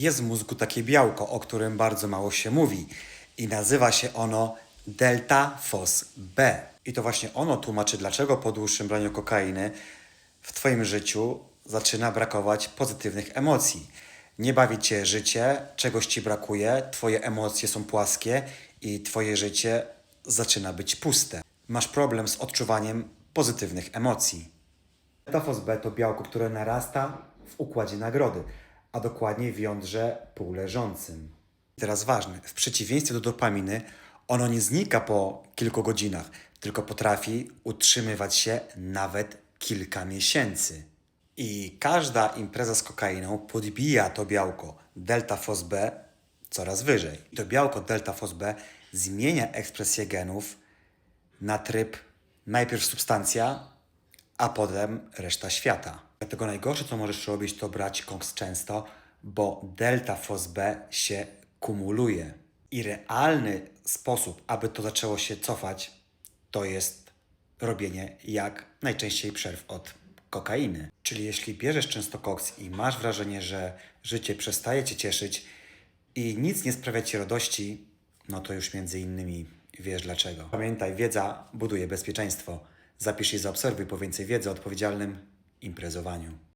Jest w mózgu takie białko, o którym bardzo mało się mówi i nazywa się ono delta fos B. I to właśnie ono tłumaczy, dlaczego po dłuższym braniu kokainy w Twoim życiu zaczyna brakować pozytywnych emocji. Nie bawi Cię życie, czegoś Ci brakuje, Twoje emocje są płaskie i Twoje życie zaczyna być puste. Masz problem z odczuwaniem pozytywnych emocji. Metafos B to białko, które narasta w układzie nagrody, a dokładnie w jądrze półleżącym. Teraz ważne, w przeciwieństwie do dopaminy, ono nie znika po kilku godzinach, tylko potrafi utrzymywać się nawet kilka miesięcy. I każda impreza z kokainą podbija to białko delta fos B coraz wyżej. I to białko delta fos B zmienia ekspresję genów na tryb najpierw substancja, a potem reszta świata. Dlatego najgorsze, co możesz robić, to brać koks często, bo delta fos B się kumuluje. I realny sposób, aby to zaczęło się cofać, to jest robienie jak najczęściej przerw od kokainy. Czyli jeśli bierzesz często koks i masz wrażenie, że życie przestaje cię cieszyć i nic nie sprawia ci radości, no to już między innymi wiesz dlaczego. Pamiętaj, wiedza buduje bezpieczeństwo. Zapisz i zaobserwuj po więcej wiedzy o odpowiedzialnym imprezowaniu.